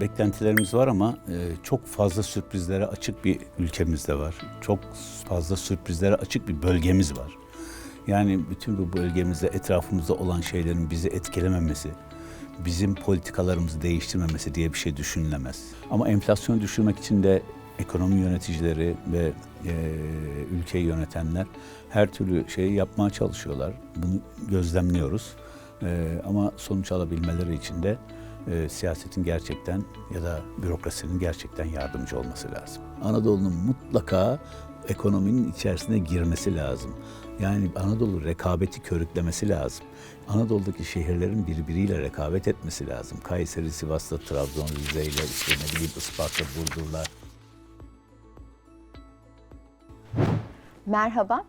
beklentilerimiz var ama e, çok fazla sürprizlere açık bir ülkemiz de var. Çok fazla sürprizlere açık bir bölgemiz var. Yani bütün bu bölgemizde etrafımızda olan şeylerin bizi etkilememesi, bizim politikalarımızı değiştirmemesi diye bir şey düşünülemez. Ama enflasyonu düşürmek için de ekonomi yöneticileri ve e, ülkeyi yönetenler her türlü şeyi yapmaya çalışıyorlar. Bunu gözlemliyoruz. E, ama sonuç alabilmeleri için de e, siyasetin gerçekten ya da bürokrasinin gerçekten yardımcı olması lazım. Anadolu'nun mutlaka ekonominin içerisine girmesi lazım. Yani Anadolu rekabeti körüklemesi lazım. Anadolu'daki şehirlerin birbiriyle rekabet etmesi lazım. Kayseri, Sivas'ta, Trabzon, Rize ile işte ne bileyim Isparta, Burdur'la Merhaba.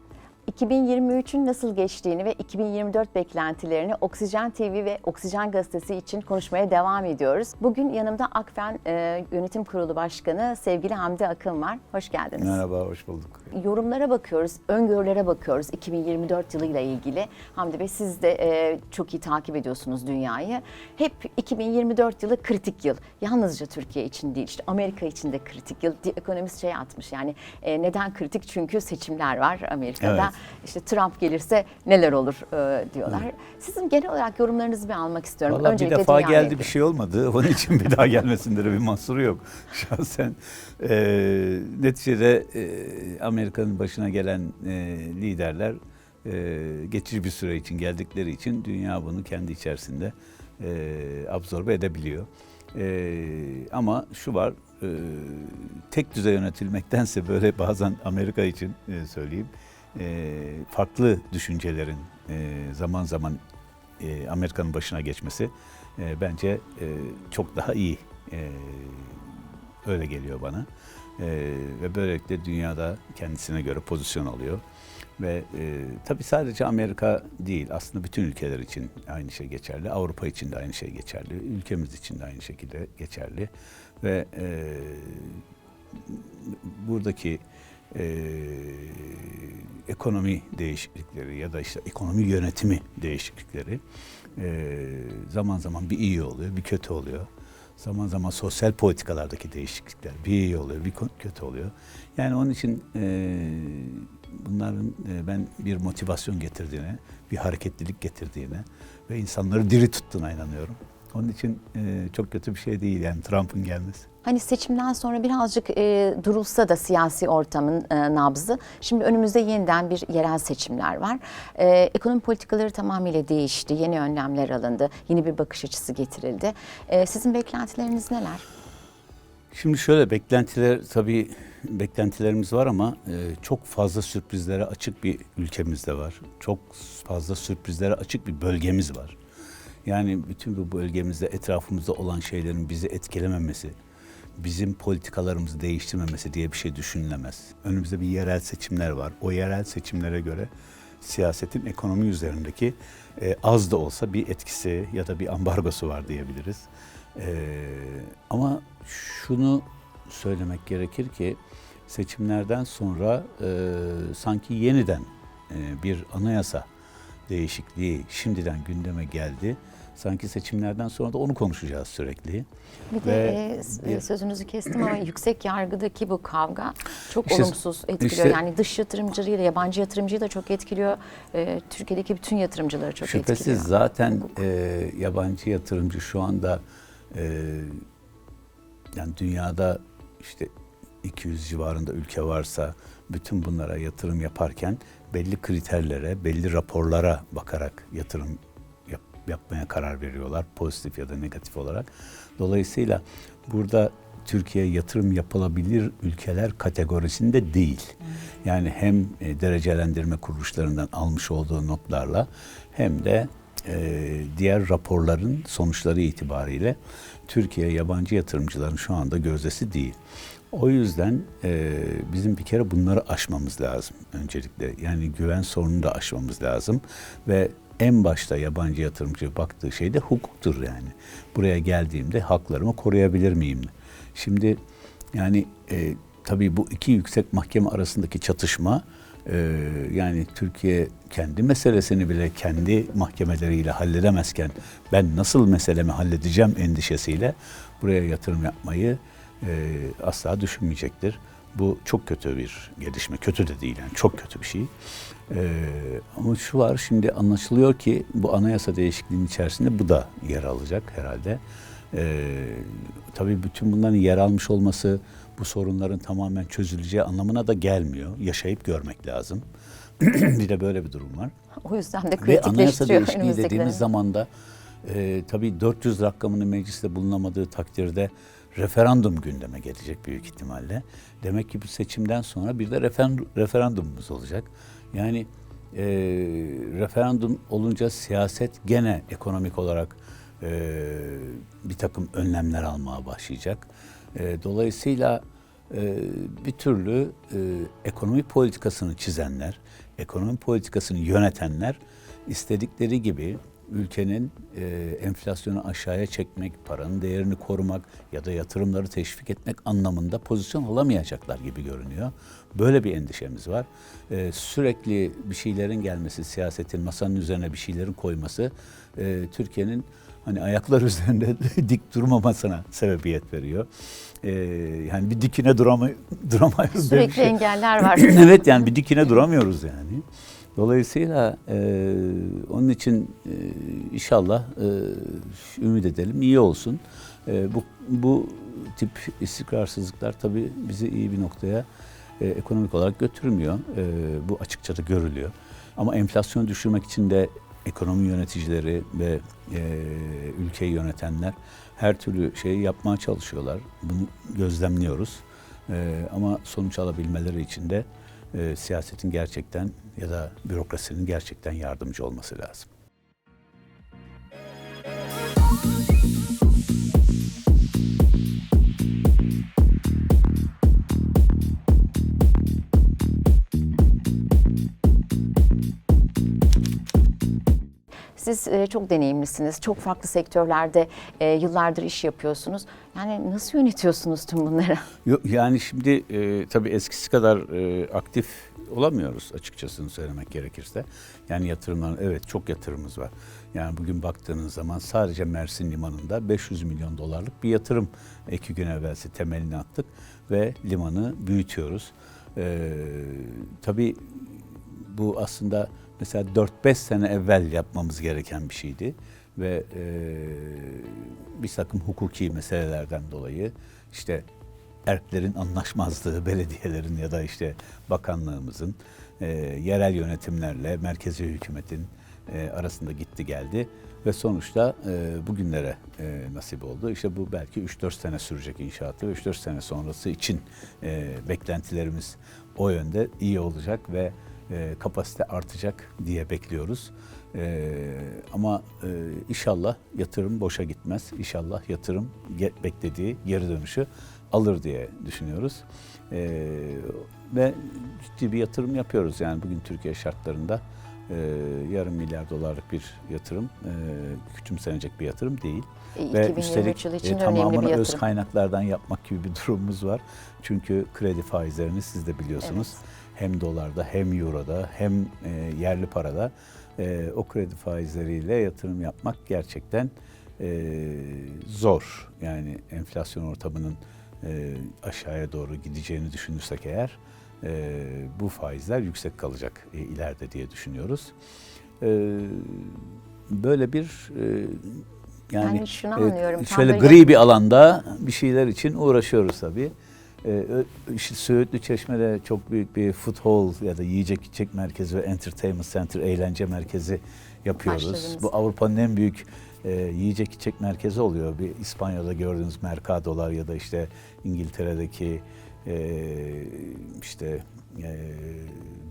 2023'ün nasıl geçtiğini ve 2024 beklentilerini Oksijen TV ve Oksijen Gazetesi için konuşmaya devam ediyoruz. Bugün yanımda Akfen e, Yönetim Kurulu Başkanı sevgili Hamdi Akın var. Hoş geldiniz. Merhaba, hoş bulduk. Yorumlara bakıyoruz, öngörülere bakıyoruz 2024 yılıyla ilgili. Hamdi Bey siz de e, çok iyi takip ediyorsunuz dünyayı. Hep 2024 yılı kritik yıl. Yalnızca Türkiye için değil, işte Amerika için de kritik yıl. The Economist şey atmış yani e, neden kritik? Çünkü seçimler var Amerika'da. İşte Trump gelirse neler olur e, diyorlar. Sizin genel olarak yorumlarınızı bir almak istiyorum. Vallahi bir Öncelikle defa dünyaya geldi bir şey olmadı. Onun için bir daha gelmesinde de bir mahsuru yok. Şahsen e, neticede e, Amerika'nın başına gelen e, liderler e, geçici bir süre için geldikleri için dünya bunu kendi içerisinde e, absorbe edebiliyor. E, ama şu var, e, tek düze yönetilmektense böyle bazen Amerika için e, söyleyeyim, e, farklı düşüncelerin e, zaman zaman e, Amerika'nın başına geçmesi e, bence e, çok daha iyi. E, öyle geliyor bana. E, ve böylelikle dünyada kendisine göre pozisyon alıyor. Ve e, tabii sadece Amerika değil, aslında bütün ülkeler için aynı şey geçerli. Avrupa için de aynı şey geçerli. Ülkemiz için de aynı şekilde geçerli. Ve e, buradaki e, ekonomi değişiklikleri ya da işte ekonomi yönetimi değişiklikleri e, zaman zaman bir iyi oluyor, bir kötü oluyor. Zaman zaman sosyal politikalardaki değişiklikler bir iyi oluyor, bir kötü oluyor. Yani onun için e, bunların e, ben bir motivasyon getirdiğine, bir hareketlilik getirdiğine ve insanları diri tuttuğuna inanıyorum. Onun için e, çok kötü bir şey değil yani Trump'ın gelmesi. Hani seçimden sonra birazcık e, durulsa da siyasi ortamın e, nabzı. Şimdi önümüzde yeniden bir yerel seçimler var. E, ekonomi politikaları tamamıyla değişti. Yeni önlemler alındı. Yeni bir bakış açısı getirildi. E, sizin beklentileriniz neler? Şimdi şöyle beklentiler tabii beklentilerimiz var ama e, çok fazla sürprizlere açık bir ülkemiz de var. Çok fazla sürprizlere açık bir bölgemiz var. Yani bütün bu bölgemizde etrafımızda olan şeylerin bizi etkilememesi, bizim politikalarımızı değiştirmemesi diye bir şey düşünülemez. Önümüzde bir yerel seçimler var. O yerel seçimlere göre siyasetin ekonomi üzerindeki e, az da olsa bir etkisi ya da bir ambargosu var diyebiliriz. E, ama şunu söylemek gerekir ki seçimlerden sonra e, sanki yeniden e, bir anayasa değişikliği şimdiden gündeme geldi. Sanki seçimlerden sonra da onu konuşacağız sürekli. Bir Ve de e, bir- sözünüzü kestim ama yüksek yargıdaki bu kavga çok İşte- olumsuz etkiliyor. işte- yani dış yatırımcıyla yabancı yatırımcıyı da çok etkiliyor. E, Türkiye'deki bütün yatırımcıları çok Şüphesiz etkiliyor. zaten e, yabancı yatırımcı şu anda e, yani dünyada işte 200 civarında ülke varsa bütün bunlara yatırım yaparken belli kriterlere, belli raporlara bakarak yatırım yapmaya karar veriyorlar pozitif ya da negatif olarak. Dolayısıyla burada Türkiye yatırım yapılabilir ülkeler kategorisinde değil. Yani hem e, derecelendirme kuruluşlarından almış olduğu notlarla hem de e, diğer raporların sonuçları itibariyle Türkiye yabancı yatırımcıların şu anda gözdesi değil. O yüzden e, bizim bir kere bunları aşmamız lazım öncelikle. Yani güven sorununu da aşmamız lazım ve en başta yabancı yatırımcı baktığı şey de hukuktur yani. Buraya geldiğimde haklarımı koruyabilir miyim? Şimdi yani e, tabii bu iki yüksek mahkeme arasındaki çatışma Ee, yani Türkiye kendi meselesini bile kendi mahkemeleriyle halledemezken ben nasıl meselemi halledeceğim endişesiyle buraya yatırım yapmayı e, asla düşünmeyecektir. Bu çok kötü bir gelişme. Kötü de değil yani çok kötü bir şey. Ee, ama şu var şimdi anlaşılıyor ki bu anayasa değişikliğinin içerisinde bu da yer alacak herhalde. Ee, tabii bütün bunların yer almış olması bu sorunların tamamen çözüleceği anlamına da gelmiyor. Yaşayıp görmek lazım. bir de böyle bir durum var. O yüzden de Ve anayasa kritikleştiriyor değişikliği dediğimiz dönem. zaman da e, tabii 400 rakamının mecliste bulunamadığı takdirde referandum gündeme gelecek büyük ihtimalle. Demek ki bu seçimden sonra bir de refer- referandumumuz olacak. Yani e, referandum olunca siyaset gene ekonomik olarak e, bir takım önlemler almaya başlayacak. E, dolayısıyla e, bir türlü e, ekonomi politikasını çizenler, ekonomi politikasını yönetenler istedikleri gibi ülkenin e, enflasyonu aşağıya çekmek, paranın değerini korumak ya da yatırımları teşvik etmek anlamında pozisyon alamayacaklar gibi görünüyor. Böyle bir endişemiz var. E, sürekli bir şeylerin gelmesi, siyasetin masanın üzerine bir şeylerin koyması e, Türkiye'nin hani ayaklar üzerinde dik durmamasına sebebiyet veriyor. E, yani bir dikine duramay bir Sürekli şey. engeller var. evet yani bir dikine duramıyoruz yani. Dolayısıyla e, onun için e, inşallah e, ümit edelim iyi olsun. E, bu bu tip istikrarsızlıklar tabii bizi iyi bir noktaya e, ekonomik olarak götürmüyor. E, bu açıkça da görülüyor. Ama enflasyonu düşürmek için de ekonomi yöneticileri ve e, ülkeyi yönetenler her türlü şeyi yapmaya çalışıyorlar. Bunu gözlemliyoruz. E, ama sonuç alabilmeleri için de e, siyasetin gerçekten ya da bürokrasinin gerçekten yardımcı olması lazım. Siz e, çok deneyimlisiniz. Çok farklı sektörlerde e, yıllardır iş yapıyorsunuz. Yani nasıl yönetiyorsunuz tüm bunları? Yok, yani şimdi e, tabii eskisi kadar aktif olamıyoruz açıkçası söylemek gerekirse. Yani yatırımlar evet çok yatırımımız var. Yani bugün baktığınız zaman sadece Mersin Limanı'nda 500 milyon dolarlık bir yatırım iki gün evvelsi temelini attık ve limanı büyütüyoruz. E, tabii bu aslında mesela 4-5 sene evvel yapmamız gereken bir şeydi ve e, bir takım hukuki meselelerden dolayı işte erklerin anlaşmazlığı, belediyelerin ya da işte bakanlığımızın e, yerel yönetimlerle merkezi hükümetin e, arasında gitti geldi ve sonuçta e, bugünlere e, nasip oldu. İşte bu belki 3-4 sene sürecek inşaatı ve 3-4 sene sonrası için e, beklentilerimiz o yönde iyi olacak ve e, kapasite artacak diye bekliyoruz. E, ama e, inşallah yatırım boşa gitmez. İnşallah yatırım beklediği geri dönüşü alır diye düşünüyoruz. E, ve ciddi bir yatırım yapıyoruz. Yani bugün Türkiye şartlarında e, yarım milyar dolarlık bir yatırım e, küçümsenecek bir yatırım değil. E, Ve 2023 üstelik yılı e, için bir tamamını öz kaynaklardan yapmak gibi bir durumumuz var. Çünkü kredi faizlerini siz de biliyorsunuz. Hem dolarda hem euroda hem e, yerli parada e, o kredi faizleriyle yatırım yapmak gerçekten e, zor. Yani enflasyon ortamının e, aşağıya doğru gideceğini düşünürsek eğer e, bu faizler yüksek kalacak e, ileride diye düşünüyoruz. E, böyle bir e, yani, Yani şunu anlıyorum, şöyle gri bir alanda bir şeyler için uğraşıyoruz tabii. E, işte Söğütlü Çeşme'de çok büyük bir food hall ya da yiyecek içecek merkezi ve entertainment center, eğlence merkezi yapıyoruz. Başladınız. Bu Avrupa'nın en büyük e, yiyecek içecek merkezi oluyor. Bir İspanya'da gördüğünüz Mercado'lar ya da işte İngiltere'deki e, işte e,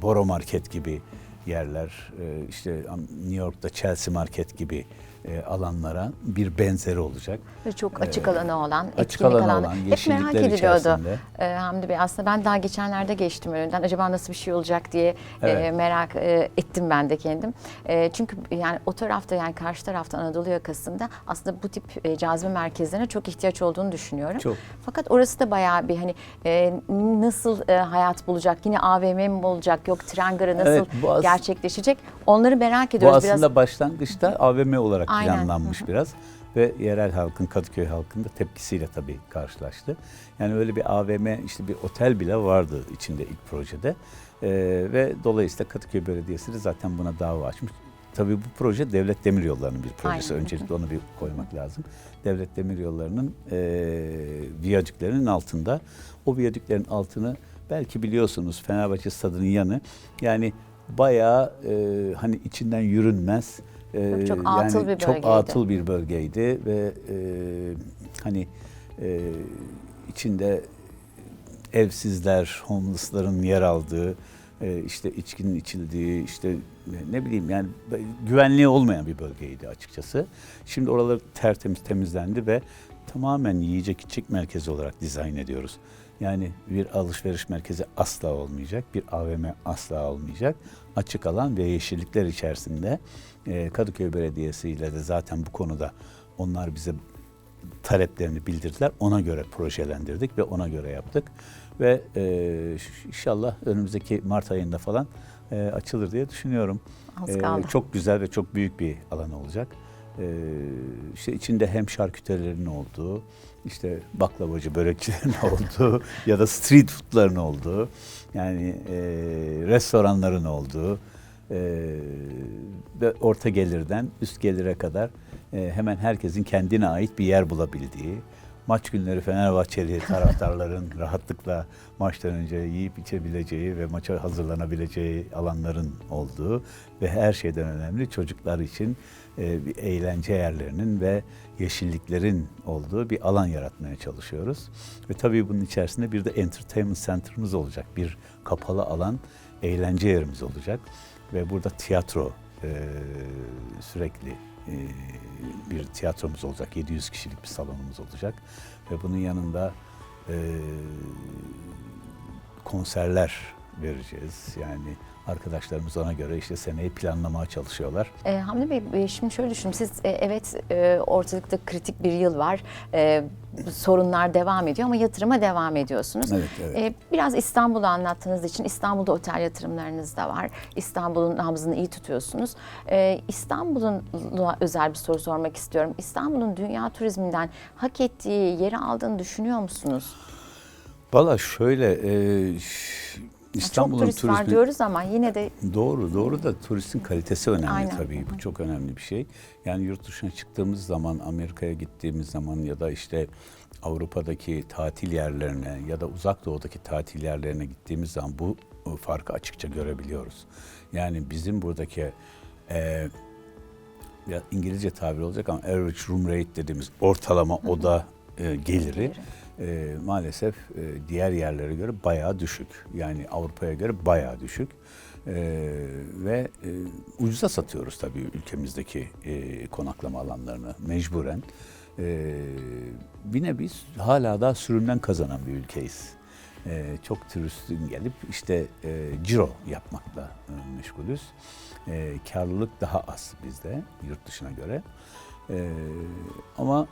Boro Market gibi yerler, e, işte New York'ta Chelsea Market gibi e, alanlara bir benzeri olacak. Ve çok açık alanı olan, Açık alanı alanı. olan, Hep merak ediliyordu e, Hamdi Bey. Aslında ben daha geçenlerde geçtim önünden. Acaba nasıl bir şey olacak diye e, Evet. merak e, ettim ben de kendim. E, çünkü yani o tarafta yani karşı tarafta Anadolu yakasında aslında bu tip e, cazibe merkezlerine çok ihtiyaç olduğunu düşünüyorum. Çok. Fakat orası da bayağı bir hani e, nasıl e, hayat bulacak? Yine AVM mi olacak? Yok tren garı nasıl Evet, bu gerçekleşecek? Onları merak Bu ediyoruz. aslında Biraz başlangıçta AVM olarak Aynen. planlanmış biraz ve yerel halkın, Kadıköy halkının da tepkisiyle tabii karşılaştı. Yani öyle bir AVM, işte bir otel bile vardı içinde ilk projede Ee, ve dolayısıyla Kadıköy Belediyesi de zaten buna dava açmış. Tabii bu proje Devlet Demiryolları'nın bir projesi. Aynen. Öncelikle onu bir koymak lazım. Devlet Demiryolları'nın e, viyadüklerinin altında. O viyadüklerin altını belki biliyorsunuz Fenerbahçe stadının yanı. Yani bayağı e, hani içinden yürünmez. E, Çok atıl bir Çok bölgeydi. atıl bir bölgeydi ve e, hani e, içinde evsizler, homeless'ların yer aldığı, e, işte içkinin içildiği, işte ne bileyim yani güvenliği olmayan bir bölgeydi açıkçası. Şimdi oralar tertemiz temizlendi ve tamamen yiyecek içecek merkezi olarak dizayn ediyoruz. Yani bir alışveriş merkezi asla olmayacak, bir AVM asla olmayacak. Açık alan ve yeşillikler içerisinde e, Kadıköy Belediyesi ile de zaten bu konuda onlar bize taleplerini bildirdiler. Ona göre projelendirdik ve ona göre yaptık. Ve e, inşallah önümüzdeki Mart ayında falan e, açılır diye düşünüyorum. Az E, kaldı. çok güzel ve çok büyük bir alan olacak. E, işte içinde hem şarküterilerin olduğu, işte baklavacı börekçilerin olduğu ya da street food'ların olduğu, yani e, restoranların olduğu e, ve orta gelirden üst gelire kadar e, hemen herkesin kendine ait bir yer bulabildiği, maç günleri Fenerbahçeli taraftarların rahatlıkla maçtan önce yiyip içebileceği ve maça hazırlanabileceği alanların olduğu ve her şeyden önemli çocuklar için e, bir eğlence yerlerinin ve yeşilliklerin olduğu bir alan yaratmaya çalışıyoruz. Ve tabii bunun içerisinde bir de entertainment center'ımız olacak. Bir kapalı alan eğlence yerimiz olacak. Ve burada tiyatro e, sürekli e, bir tiyatromuz olacak. 700 kişilik bir salonumuz olacak. Ve bunun yanında e, konserler vereceğiz. Yani arkadaşlarımız ona göre işte seneyi planlamaya çalışıyorlar. E, Hamdi Bey e, şimdi şöyle düşünün siz e, evet e, ortalıkta kritik bir yıl var E, sorunlar devam ediyor ama yatırıma devam ediyorsunuz. Evet, evet. E, biraz İstanbul'u anlattığınız için İstanbul'da otel yatırımlarınız da var. İstanbul'un nabzını iyi tutuyorsunuz. E, İstanbul'un özel bir soru sormak istiyorum. İstanbul'un dünya turizminden hak ettiği yeri aldığını düşünüyor musunuz? Valla şöyle e, ş- Çok İstanbul'un turist var turizmi diyoruz ama yine de Doğru, doğru da turistin kalitesi önemli Aynen. tabii. Bu çok önemli bir şey. Yani yurt dışına çıktığımız zaman, Amerika'ya gittiğimiz zaman ya da işte Avrupa'daki tatil yerlerine ya da uzak doğudaki tatil yerlerine gittiğimiz zaman bu e, farkı açıkça görebiliyoruz. Yani bizim buradaki e, ya İngilizce tabir olacak ama average room rate dediğimiz ortalama oda e, geliri e, maalesef e, diğer yerlere göre bayağı düşük. Yani Avrupa'ya göre bayağı düşük. E, ve e, ucuza satıyoruz tabii ülkemizdeki e, konaklama alanlarını mecburen. E, yine biz hala daha sürümden kazanan bir ülkeyiz. E, çok turistin gelip işte e, ciro yapmakla e, meşgulüz. E, karlılık daha az bizde yurt dışına göre. E, ama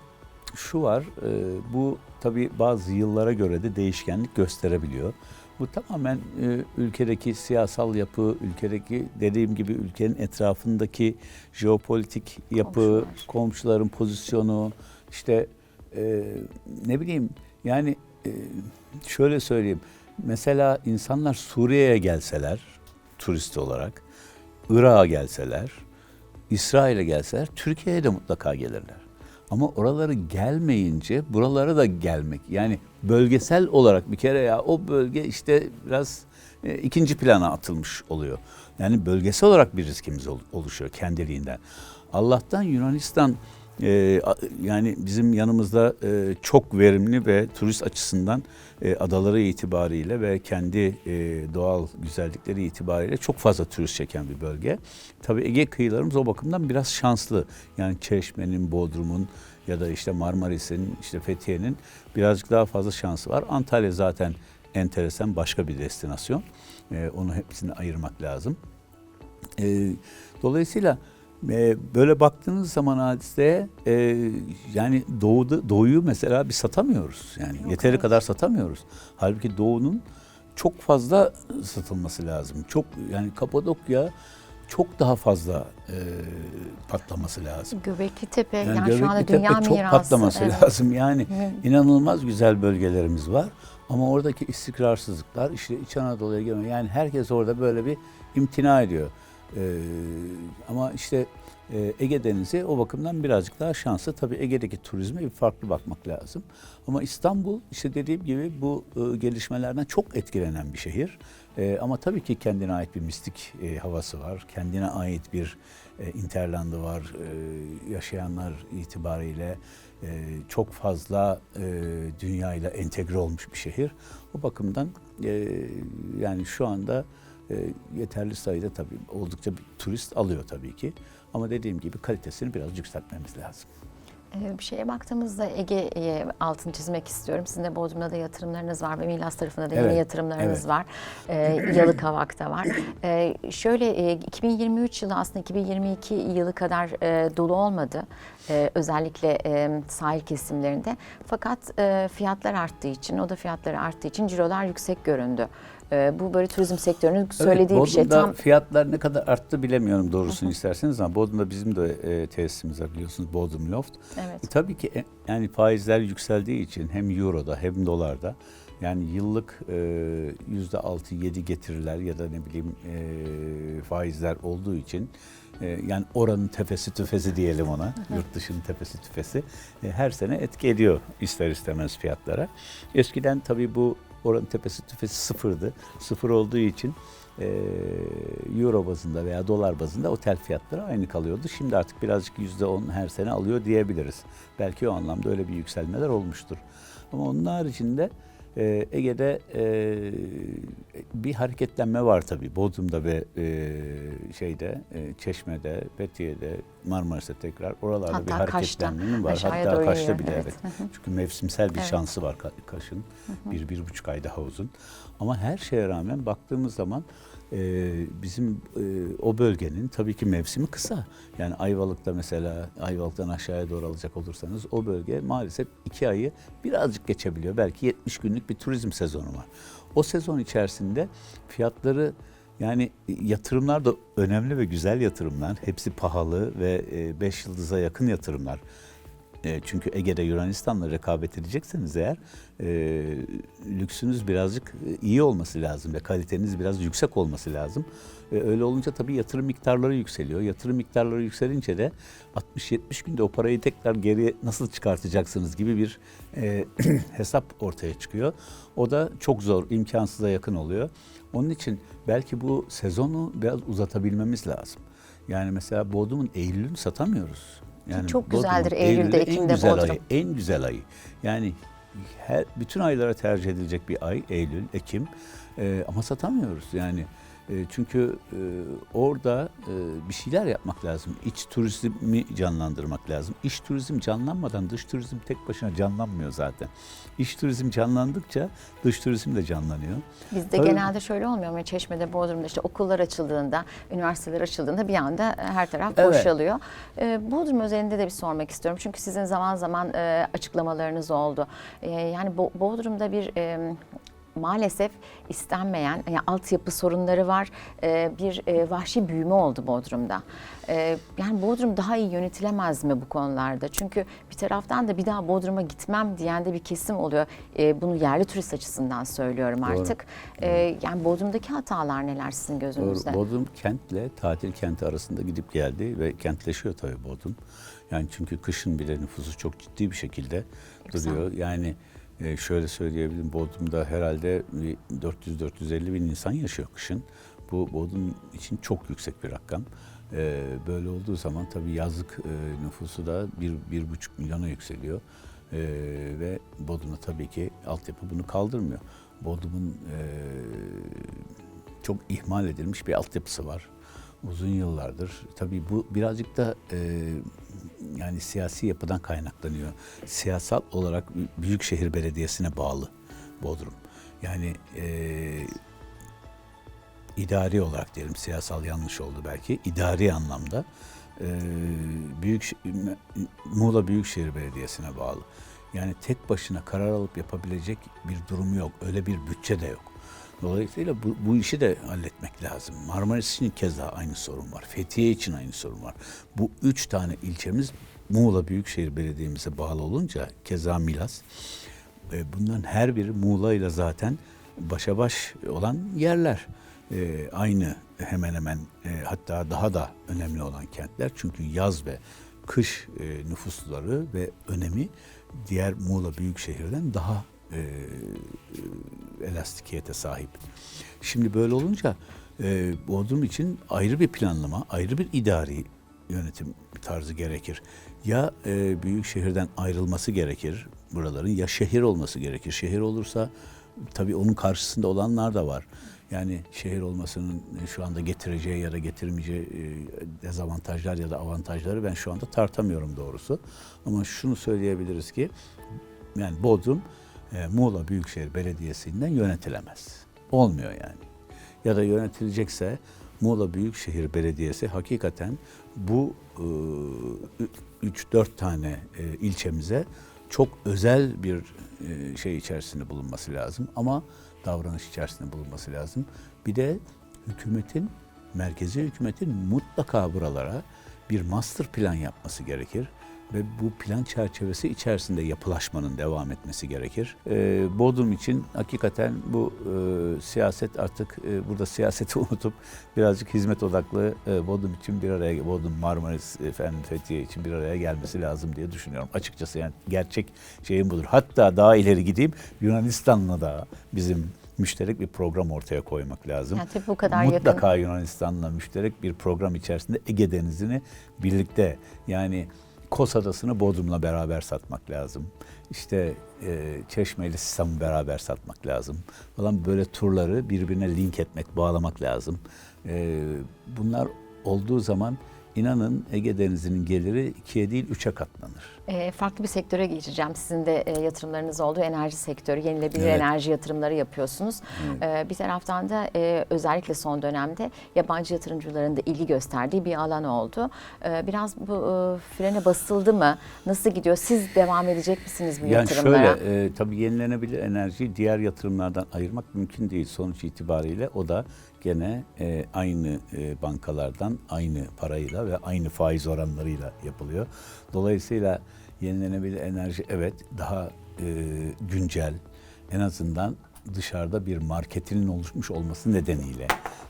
şu var, e, bu tabii bazı yıllara göre de değişkenlik gösterebiliyor. Bu tamamen e, ülkedeki siyasal yapı, ülkedeki dediğim gibi ülkenin etrafındaki jeopolitik yapı, Komşular. komşuların pozisyonu, işte e, ne bileyim yani e, şöyle söyleyeyim. Mesela insanlar Suriye'ye gelseler turist olarak, Irak'a gelseler, İsrail'e gelseler Türkiye'ye de mutlaka gelirler. Ama oraları gelmeyince buralara da gelmek yani bölgesel olarak bir kere ya o bölge işte biraz e, ikinci plana atılmış oluyor. Yani bölgesel olarak bir riskimiz ol- oluşuyor kendiliğinden. Allah'tan Yunanistan e, yani bizim yanımızda e, çok verimli ve turist açısından e, adaları itibariyle ve kendi e, doğal güzellikleri itibariyle çok fazla turist çeken bir bölge. Tabii Ege kıyılarımız o bakımdan biraz şanslı. Yani Çeşme'nin, Bodrum'un ya da işte Marmaris'in, işte Fethiye'nin birazcık daha fazla şansı var. Antalya zaten enteresan başka bir destinasyon. E, onu hepsini ayırmak lazım. E, dolayısıyla e, böyle baktığınız zaman hadiseye e, yani doğuda, doğuyu mesela biz satamıyoruz. Yani Yok, yeteri evet. kadar satamıyoruz. Halbuki doğunun çok fazla satılması lazım. Çok yani Kapadokya çok daha fazla e, patlaması lazım. Göbekli Tepe yani, Yani şu anda Göbekli Tepe dünya çok mirası. patlaması evet. lazım. Yani Hı. inanılmaz güzel bölgelerimiz var. Ama oradaki istikrarsızlıklar işte İç Anadolu'ya gelmiyor. Yani herkes orada böyle bir imtina ediyor. Ee, ama işte e, Ege Denizi o bakımdan birazcık daha şanslı. Tabii Ege'deki turizme bir farklı bakmak lazım. Ama İstanbul işte dediğim gibi bu e, gelişmelerden çok etkilenen bir şehir. E, ama tabii ki kendine ait bir mistik havası var. Kendine ait bir e, interlandı var. Yaşayanlar itibariyle çok fazla dünyayla entegre olmuş bir şehir. O bakımdan yani şu anda e, yeterli sayıda tabii oldukça bir turist alıyor tabii ki. Ama dediğim gibi kalitesini biraz yükseltmemiz lazım. Ee, Bir şeye baktığımızda Ege'ye altını çizmek istiyorum. Sizin de Bodrum'da da yatırımlarınız var ve Milas tarafında da yeni Evet, yatırımlarınız evet. var. Ee, Yalıkavak'ta var. Ee, şöyle e, 2023 yılı aslında 2022 yılı kadar e, dolu olmadı. Ee, özellikle e, sahil kesimlerinde. Fakat e, fiyatlar arttığı için, o da fiyatları arttığı için cirolar yüksek göründü. Ee, bu böyle turizm sektörünün söylediği evet, bir şey. Bodrum'da Tam fiyatlar ne kadar arttı bilemiyorum doğrusunu isterseniz ama Bodrum'da bizim de e, tesisimiz var biliyorsunuz Bodrum Loft. evet. E, tabii ki e, yani faizler yükseldiği için hem euroda hem dolarda yani yıllık e, yüzde altı yedi getiriler ya da ne bileyim e, faizler olduğu için e, yani oranın tepesi tüfesi diyelim ona yurt dışının tepesi tüfesi e, her sene etki ediyor ister istemez fiyatlara. Eskiden tabii bu oranın tepesi tüfesi sıfırdı. Sıfır olduğu için e, euro bazında veya dolar bazında otel fiyatları aynı kalıyordu. Şimdi artık birazcık yüzde on her sene alıyor diyebiliriz. Belki o anlamda öyle bir yükselmeler olmuştur. Ama onun haricinde e, Ege'de e, bir hareketlenme var tabii. Bodrum'da ve e, şeyde, e, Çeşme'de, Fethiye'de, Marmaris'te tekrar oralarda Hatta bir hareketlenmenin var. aşağıya Hatta doğru Kaş'ta iniyor, bile evet. evet. Çünkü mevsimsel bir Evet. şansı var Ka- Kaş'ın. Bir, bir buçuk ay daha uzun. Ama her şeye rağmen baktığımız zaman e, bizim e, o bölgenin tabii ki mevsimi kısa. Yani Ayvalık'ta mesela Ayvalık'tan aşağıya doğru alacak olursanız o bölge maalesef iki ayı birazcık geçebiliyor. Belki 70 günlük bir turizm sezonu var. O sezon içerisinde fiyatları yani yatırımlar da önemli ve güzel yatırımlar. Hepsi pahalı ve 5 yıldıza yakın yatırımlar. E, çünkü Ege'de Yunanistan'la rekabet edecekseniz eğer e, lüksünüz birazcık iyi olması lazım ve kaliteniz biraz yüksek olması lazım. E, öyle olunca tabii yatırım miktarları yükseliyor. Yatırım miktarları yükselince de 60-70 günde o parayı tekrar geriye nasıl çıkartacaksınız gibi bir e, hesap ortaya çıkıyor. O da çok zor, imkansıza yakın oluyor. Onun için belki bu sezonu biraz uzatabilmemiz lazım. Yani mesela Bodrum'un Eylül'ünü satamıyoruz. Yani çok güzeldir Eylül'de, en Ekim'de güzel Bodrum. ayı, en güzel ayı. Yani her, bütün aylara tercih edilecek bir ay Eylül, Ekim. Ee, ama satamıyoruz yani. E, çünkü e, orada e, bir şeyler yapmak lazım. İç turizmi canlandırmak lazım. İç turizm canlanmadan dış turizm tek başına canlanmıyor zaten. İç turizm canlandıkça dış turizm de canlanıyor. Bizde Tabii. genelde şöyle olmuyor mu? Çeşme'de, Bodrum'da işte okullar açıldığında, üniversiteler açıldığında bir anda her taraf Evet. boşalıyor. Ee, Bodrum özelinde de bir sormak istiyorum. Çünkü sizin zaman zaman e, açıklamalarınız oldu. E, yani Bo- Bodrum'da bir e, maalesef istenmeyen yani altyapı sorunları var. E, bir e, vahşi büyüme oldu Bodrum'da. E, yani Bodrum daha iyi yönetilemez mi bu konularda? Çünkü bir taraftan da bir daha Bodrum'a gitmem diyen de bir kesim oluyor. E, bunu yerli turist açısından söylüyorum Doğru. artık. E, yani Bodrum'daki hatalar neler sizin gözünüzde? Doğru. Bodrum kentle tatil kenti arasında gidip geldi ve kentleşiyor tabii Bodrum. Yani çünkü kışın bile nüfusu çok ciddi bir şekilde Güzel. duruyor. Yani e, şöyle söyleyebilirim Bodrum'da herhalde bir 400-450 bin insan yaşıyor kışın. Bu Bodrum için çok yüksek bir rakam. E, böyle olduğu zaman tabii yazlık e, nüfusu da bir, bir buçuk milyona yükseliyor. E, ve Bodrum'da tabii ki altyapı bunu kaldırmıyor. Bodrum'un e, çok ihmal edilmiş bir altyapısı var. Uzun yıllardır. Tabii bu birazcık da e, yani siyasi yapıdan kaynaklanıyor. Siyasal olarak Büyükşehir Belediyesi'ne bağlı Bodrum. Yani e, idari olarak diyelim siyasal yanlış oldu belki. idari anlamda e, büyük Muğla Büyükşehir Belediyesi'ne bağlı. Yani tek başına karar alıp yapabilecek bir durumu yok. Öyle bir bütçe de yok. Dolayısıyla bu, bu işi de halletmek lazım. Marmaris için keza aynı sorun var. Fethiye için aynı sorun var. Bu üç tane ilçemiz Muğla Büyükşehir Belediye'mize bağlı olunca keza Milas. e, bunların her biri Muğla ile zaten başa baş olan yerler. E, aynı hemen hemen e, hatta daha da önemli olan kentler. Çünkü yaz ve kış e, nüfusları ve önemi diğer Muğla Büyükşehir'den daha e, e, elastikiyete sahip. Şimdi böyle olunca e, Bodrum için ayrı bir planlama, ayrı bir idari yönetim tarzı gerekir. Ya e, büyük şehirden ayrılması gerekir buraların ya şehir olması gerekir. Şehir olursa tabii onun karşısında olanlar da var. Yani şehir olmasının şu anda getireceği ya da getirmeyeceği e, dezavantajlar ya da avantajları ben şu anda tartamıyorum doğrusu. Ama şunu söyleyebiliriz ki yani Bodrum e, Muğla Büyükşehir Belediyesi'nden yönetilemez. Olmuyor yani. Ya da yönetilecekse Muğla Büyükşehir Belediyesi hakikaten bu 3-4 tane e, ilçemize çok özel bir e, şey içerisinde bulunması lazım ama davranış içerisinde bulunması lazım. Bir de hükümetin, merkezi hükümetin mutlaka buralara bir master plan yapması gerekir ve bu plan çerçevesi içerisinde yapılaşmanın devam etmesi gerekir. Ee, Bodrum için hakikaten bu e, siyaset artık e, burada siyaseti unutup birazcık hizmet odaklı e, Bodrum için bir araya Bodrum Marmaris efendim Fethiye için bir araya gelmesi lazım diye düşünüyorum. Açıkçası yani gerçek şeyim budur. Hatta daha ileri gideyim Yunanistan'la da bizim müşterek bir program ortaya koymak lazım. Yani tabii bu kadar Mutlaka yakın. Yunanistan'la müşterek bir program içerisinde Ege Denizi'ni birlikte yani Kos Adası'nı Bodrum'la beraber satmak lazım. İşte e, Çeşme ile Sisam'ı beraber satmak lazım. Falan böyle turları birbirine link etmek, bağlamak lazım. E, bunlar olduğu zaman inanın Ege Denizi'nin geliri ikiye değil üçe katlanır. E, farklı bir sektöre geçeceğim. Sizin de e, yatırımlarınız olduğu enerji sektörü, yenilebilir Evet. enerji yatırımları yapıyorsunuz. E, bir taraftan da e, özellikle son dönemde yabancı yatırımcıların da ilgi gösterdiği bir alan oldu. E, biraz bu e, frene basıldı mı? Nasıl gidiyor? Siz devam edecek misiniz bu Yani yatırımlara? şöyle e, tabii yenilenebilir enerjiyi diğer yatırımlardan ayırmak mümkün değil. Sonuç itibariyle o da gene e, aynı e, bankalardan aynı parayla ve aynı faiz oranlarıyla yapılıyor. Dolayısıyla yenilenebilir enerji evet daha e, güncel en azından dışarıda bir marketinin oluşmuş olması nedeniyle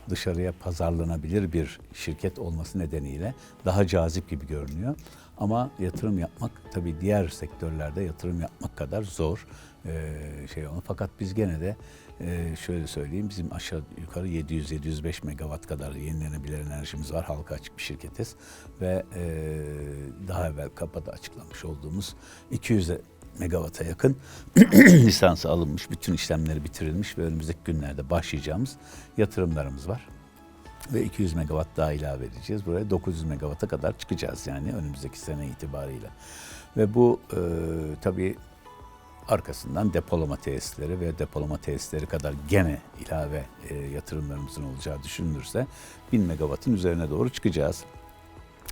dışarıya pazarlanabilir bir şirket olması nedeniyle daha cazip gibi görünüyor. Ama yatırım yapmak tabii diğer sektörlerde yatırım yapmak kadar zor e, şey onu. Fakat biz gene de e, şöyle söyleyeyim bizim aşağı yukarı 700-705 megawatt kadar yenilenebilir enerjimiz var. Halka açık bir şirketiz ve e, daha evvel kapıda açıklamış olduğumuz 200 megawatt'a yakın lisansı alınmış, bütün işlemleri bitirilmiş ve önümüzdeki günlerde başlayacağımız yatırımlarımız var. Ve 200 megawatt daha ilave edeceğiz. Buraya 900 megawatt'a kadar çıkacağız yani önümüzdeki sene itibariyle. Ve bu e, tabii arkasından depolama tesisleri ve depolama tesisleri kadar gene ilave e, yatırımlarımızın olacağı düşünülürse 1000 megawattın üzerine doğru çıkacağız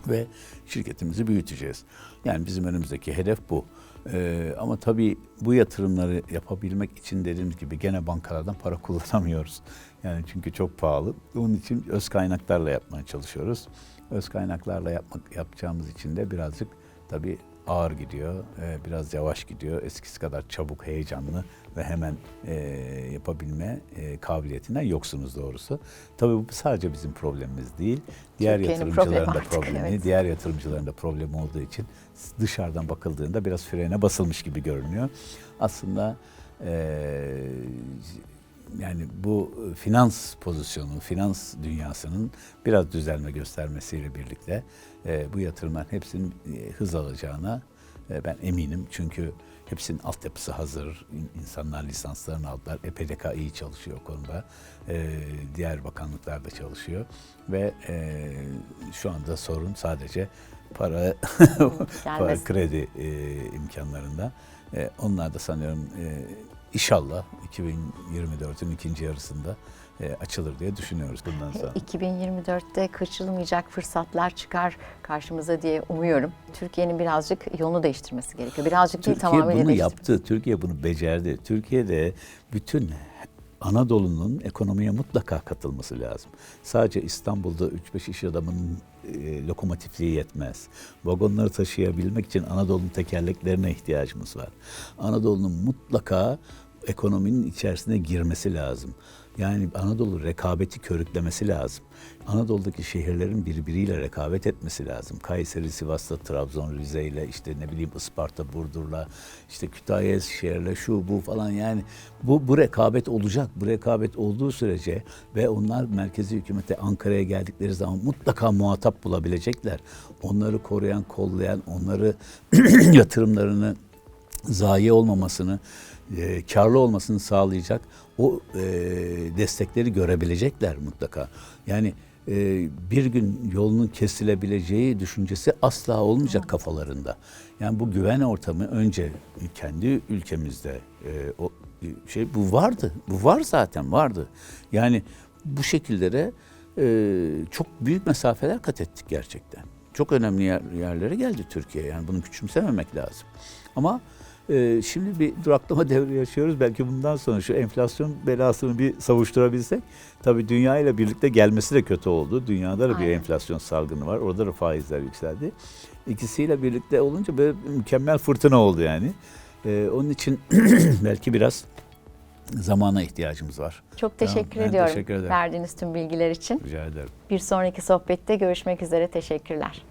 ve şirketimizi büyüteceğiz. Yani bizim önümüzdeki hedef bu. Ee, ama tabii bu yatırımları yapabilmek için dediğimiz gibi gene bankalardan para kullanamıyoruz. Yani çünkü çok pahalı. Onun için öz kaynaklarla yapmaya çalışıyoruz. Öz kaynaklarla yapmak yapacağımız için de birazcık tabii ağır gidiyor, e, biraz yavaş gidiyor. Eskisi kadar çabuk, heyecanlı ve hemen e, yapabilme e, kabiliyetinden yoksunuz doğrusu. Tabii bu sadece bizim problemimiz değil. Diğer yatırımcıların problemi da artık, problemi, evet. diğer yatırımcıların da problemi olduğu için dışarıdan bakıldığında biraz frene basılmış gibi görünüyor. Aslında e, yani bu e, finans pozisyonu, finans dünyasının biraz düzelme göstermesiyle birlikte e, bu yatırımların hepsinin e, hız alacağına e, ben eminim. Çünkü hepsinin altyapısı hazır. İn- İnsanlar lisanslarını aldılar. EPDK iyi çalışıyor o konuda. E, diğer bakanlıklar da çalışıyor. Ve e, şu anda sorun sadece para, para kredi e, imkanlarında. E, onlar da sanıyorum e, inşallah 2024'ün ikinci yarısında e, açılır diye düşünüyoruz bundan sonra. 2024'te kaçırılmayacak fırsatlar çıkar karşımıza diye umuyorum. Türkiye'nin birazcık yolunu değiştirmesi gerekiyor. Birazcık değil Türkiye tamamıyla bunu yaptı. Türkiye bunu becerdi. Türkiye'de bütün Anadolu'nun ekonomiye mutlaka katılması lazım. Sadece İstanbul'da 3-5 iş adamının e, lokomotifliği yetmez. Vagonları taşıyabilmek için Anadolu'nun tekerleklerine ihtiyacımız var. Anadolu'nun mutlaka ekonominin içerisine girmesi lazım. Yani Anadolu rekabeti körüklemesi lazım. Anadolu'daki şehirlerin birbiriyle rekabet etmesi lazım. Kayseri, Sivas'ta, Trabzon, Rize ile işte ne bileyim Isparta, Burdur'la, işte Kütahya, Eskişehir'le şu bu falan yani bu, bu rekabet olacak. Bu rekabet olduğu sürece ve onlar merkezi hükümete Ankara'ya geldikleri zaman mutlaka muhatap bulabilecekler. Onları koruyan, kollayan, onları yatırımlarını zayi olmamasını, e, karlı olmasını sağlayacak o e, destekleri görebilecekler mutlaka. Yani e, bir gün yolunun kesilebileceği düşüncesi asla olmayacak kafalarında. Yani bu güven ortamı önce kendi ülkemizde e, o şey bu vardı. Bu var zaten vardı. Yani bu şekillere e, çok büyük mesafeler kat ettik gerçekten. Çok önemli yer- yerlere geldi Türkiye. Yani bunu küçümsememek lazım. Ama e, şimdi bir duraklama devri yaşıyoruz. Belki bundan sonra şu enflasyon belasını bir savuşturabilsek. Tabii dünya ile birlikte gelmesi de kötü oldu. Dünyada da bir Aynen. enflasyon salgını var. Orada da faizler yükseldi. İkisiyle birlikte olunca böyle mükemmel fırtına oldu yani. E, onun için belki biraz zamana ihtiyacımız var. Çok Tamam, teşekkür ben ediyorum teşekkür ederim. verdiğiniz tüm bilgiler için. Rica ederim. Bir sonraki sohbette görüşmek üzere. Teşekkürler.